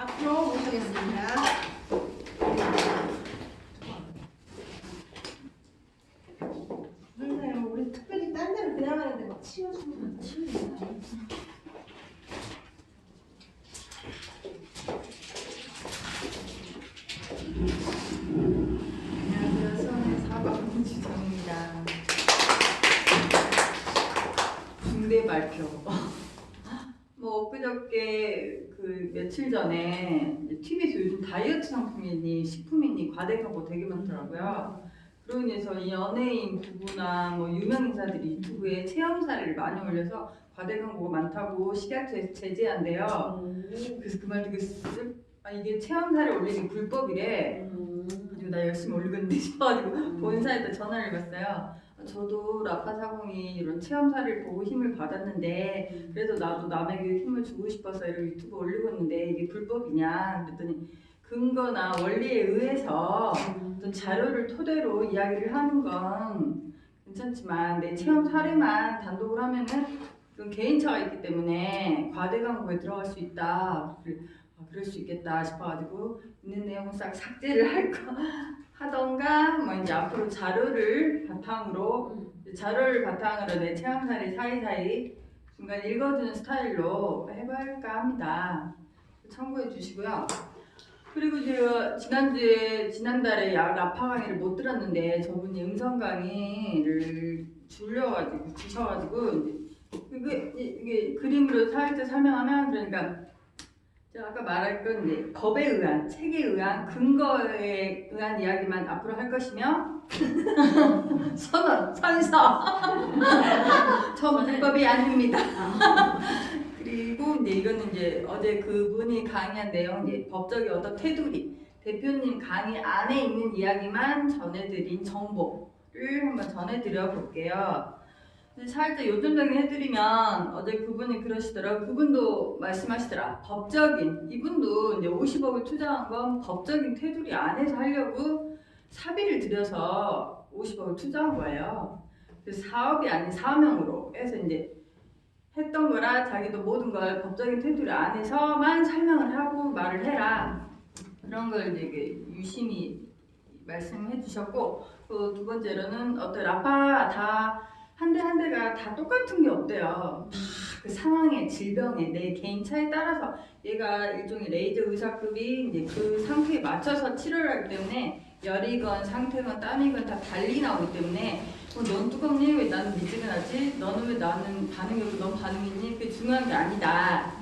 앞으로 모시겠습니다. 선생님, 우리 특별히 딴 그냥 하는데 막. 수원의 사과문 주정입니다. 중대 발표. 뭐 엊그저께 그 며칠 전에 TV에서 요즘 다이어트 상품이니 식품이니 과대 광고 되게 많더라고요. 그로 인해서 이 연예인 부부나 뭐 유명 인사들이 유튜브에 체험사를 많이 올려서 과대 광고가 많다고 식약처에서 제재한대요. 그래서 그말 되게 슬... 아 이게 체험사를 올리는 게 불법이래. 그리고 나 열심히 올리겠는데 싶어가지고 본사에다 전화를 해봤어요. 아, 저도 라파사공이 이런 체험사를 보고 힘을 받았는데 그래도 나도 남에게 힘을 주고 싶어서 이런 유튜브 올리고 있는데 이게 불법이냐 그랬더니 근거나 원리에 의해서 어떤 자료를 토대로 이야기를 하는 건 괜찮지만 내 체험 사례만 단독을 하면은 그건 개인차가 있기 때문에 과대 광고에 들어갈 수 있다. 아, 그럴 수 있겠다 싶어가지고 있는 내용을 싹 삭제를 할거 하던가 뭐 이제 앞으로 자료를 바탕으로 자료를 바탕으로 내 체험사를 사이사이 중간 읽어주는 스타일로 해볼까 합니다. 참고해 주시고요. 그리고 제가 지난주에 지난달에 약 아파 강의를 못 들었는데 저분이 음성 강의를 줄여가지고 주셔가지고 이게 이게 그림으로 살짝 설명하면 그러니까 제가 아까 말할 건 이제 법에 의한 책에 의한 근거에 의한 이야기만 앞으로 할 것이며 선언 선서 저 불법이 아닙니다. 그리고 이제 이거는 이제 어제 그분이 강의한 내용 이제 법적인 어떤 테두리 대표님 강의 안에 있는 이야기만 전해드린 정보를 한번 전해드려 볼게요. 살짝 요점 정리해드리면 어제 그분이 그러시더라고. 그분도 말씀하시더라. 법적인 이분도 이제 50억을 투자한 건 법적인 테두리 안에서 하려고 사비를 들여서 50억을 투자한 거예요. 그 사업이 아닌 사명으로 해서 이제 했던 거라 자기도 모든 걸 법적인 테두리 안에서만 설명을 하고 말을 해라. 그런 걸 이제 유심히 말씀해 주셨고 그 두 번째로는 어떤 라파 다 한 대 한 대가 다 똑같은 게 없대요. 다그 상황에 질병에 내 개인 차에 따라서 얘가 일종의 레이저 의사급이 이제 그 상태에 맞춰서 치료를 하기 때문에 열이건 상태건 땀이건 다 달리 나오기 때문에 어, 넌 뜨겁니? 왜 나는 미지근하지? 너는 왜 나는 반응이 없고 넌 반응이 있니? 그게 중요한 게 아니다.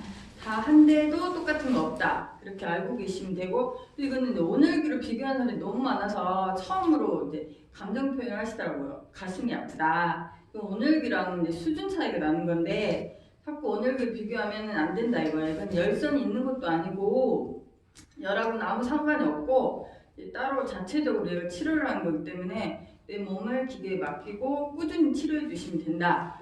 다 한 대도 똑같은 거 없다. 그렇게 알고 계시면 되고 또 이거는 오늘기로 비교하는 사람이 너무 많아서 처음으로 이제 감정 표현을 하시더라고요. 가슴이 아프다. 그럼 오늘기랑 이제 수준 차이가 나는 건데 자꾸 오늘기 비교하면 안 된다 이거예요. 이건 열선이 있는 것도 아니고 열하고는 아무 상관이 없고 따로 자체적으로 얘가 치료를 하는 거기 때문에 내 몸을 기계에 맡기고 꾸준히 치료해 주시면 된다.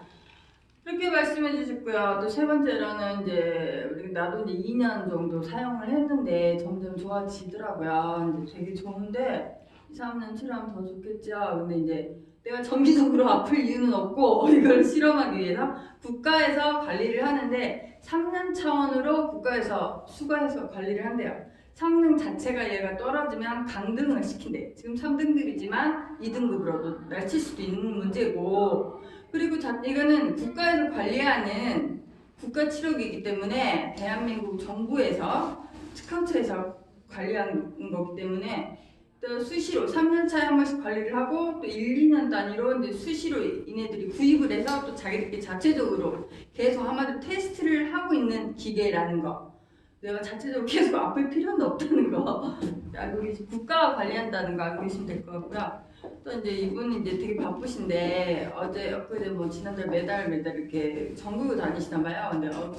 그렇게 말씀해 주셨고요. 또 세 번째로는 이제 우리 나도 이제 2년 정도 사용을 했는데 점점 좋아지더라고요. 이제 되게 좋은데 2, 3년 치료하면 더 좋겠죠. 근데 이제 내가 정기적으로 아플 이유는 없고 이걸 실험하기 위해서 국가에서 관리를 하는데 3년 차원으로 국가에서 수거해서 관리를 한대요. 성능 자체가 얘가 떨어지면 강등을 시킨대. 지금 3등급이지만 2등급으로도 날칠 수도 있는 문제고 그리고 자, 이거는 국가에서 관리하는 국가 치료기이기 때문에 대한민국 정부에서 특허처에서 관리하는 거기 때문에 또 수시로 3년 차에 한 번씩 관리를 하고 또 1, 2년 단위로 이제 수시로 얘네들이 구입을 해서 또 자기들끼리 자체적으로 계속 한마디로 테스트를 하고 있는 기계라는 거. 내가 자체적으로 계속 아플 필요는 없다는 거 알고 계시 국가가 관리한다는 거 알고 계시면 될 것 같고요. 또 이제 이분은 이제 되게 바쁘신데 어제 엊그제 뭐 지난달 매달 매달 이렇게 전국을 다니시나 봐요. 근데 어,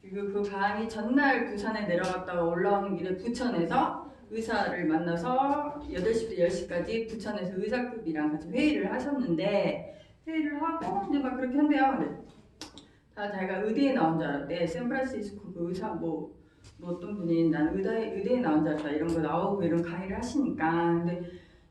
그, 그 강의 전날 부산에 내려갔다가 올라오는 길에 부천에서 의사를 만나서 8시부터 10시까지 부천에서 의사급이랑 같이 회의를 하셨는데 회의를 하고 이제 막 그렇게 한대요. 다 자기가 의대에 나온 줄 알았대. 샌프란시스코 그 의사 뭐, 뭐 어떤 분이 난 의대, 의대에 나온 줄 알았다. 이런 거 나오고 이런 강의를 하시니까. 근데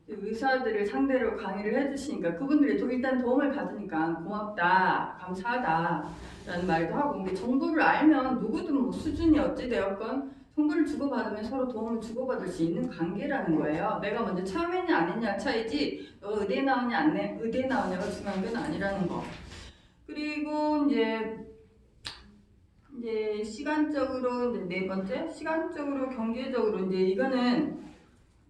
의사들을 상대로 강의를 해주시니까 그분들이 또 일단 도움을 받으니까 고맙다, 감사하다 라는 말도 하고 정보를 알면 누구든 뭐 수준이 어찌되었건 정보를 주고받으면 서로 도움을 주고받을 수 있는 관계라는 거예요. 내가 먼저 처음에는 안 했냐 차이지 너 의대 나오냐 안 해, 의대 나오냐가 중요한 건 아니라는 거. 그리고 이제 이제 시간적으로 이제 네 번째 시간적으로 경제적으로 이제 이거는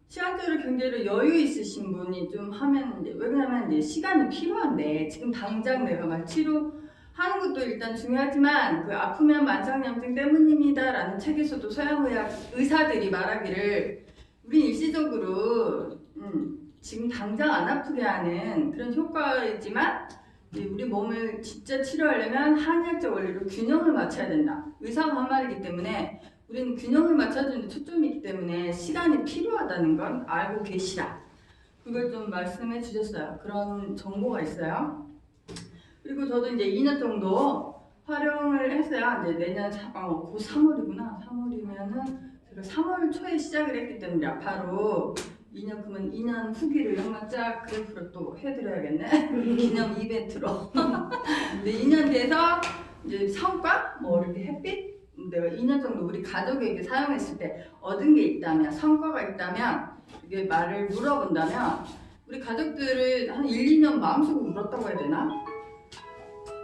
시간적으로 경제로 여유 있으신 분이 좀 하면 이제 왜 그러냐면 이제 시간이 필요한데 지금 당장 내가 막 치료 하는 것도 일단 중요하지만 그 아프면 만성염증 때문입니다 라는 책에서도 서양의학 의사들이 말하기를 우리 일시적으로 음, 지금 당장 안 아프게 하는 그런 효과이지만 우리 몸을 진짜 치료하려면 한의학적 원리로 균형을 맞춰야 된다. 의사가 한 말이기 때문에 우리는 균형을 맞춰주는 초점이기 때문에 시간이 필요하다는 건 알고 계시라. 그걸 좀 말씀해 주셨어요. 그런 정보가 있어요. 그리고 저도 이제 2년 정도 활용을 했어요. 이제 내년 사, 어, 곧 3월이구나. 3월이면은 제가 3월 초에 시작을 했기 때문에 바로 2년 그러면 2년 후기를 한번 쫙 그래프로 또 해드려야겠네. 기념 이벤트로. 근데 2년 돼서 이제 성과 뭐 이렇게 햇빛 내가 2년 정도 우리 가족에게 사용했을 때 얻은 게 있다면 성과가 있다면 이게 말을 물어본다면 우리 가족들을 한 1, 2년 마음속으로 울었다고 해야 되나?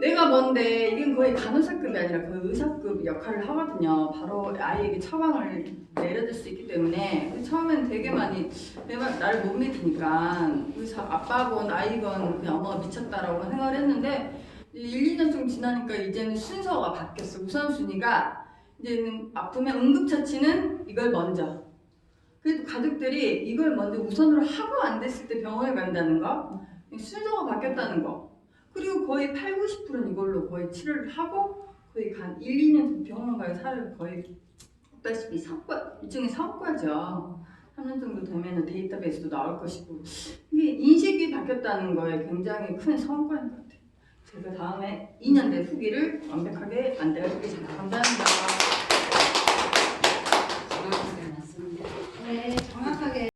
내가 뭔데 이건 거의 간호사급이 아니라 거의 의사급 역할을 하거든요. 바로 아이에게 처방을 내려줄 수 있기 때문에 처음엔 되게 많이 내가 나를 못 믿으니까 의사 아빠건 아이건 그냥 엄마가 미쳤다라고 생각을 했는데 1, 2년 정도 지나니까 이제는 순서가 바뀌었어. 우선순위가 이제는 아프면 응급처치는 이걸 먼저. 그래도 가족들이 이걸 먼저 우선으로 하고 안 됐을 때 병원에 간다는 거 순서가 바뀌었다는 거. 그리고 거의 8, 90%는 이걸로 거의 치료를 하고 거의 간 1, 2년 병원 가요 사례가 거의 없다시피 성과 일종의 성과죠. 3년 정도 되면 데이터베이스도 나올 것이고 이게 인식이 바뀌었다는 거에 굉장히 큰 성과인 것 같아요. 제가 다음에 2년 내 후기를 완벽하게 안내해드리겠습니다. 감사합니다.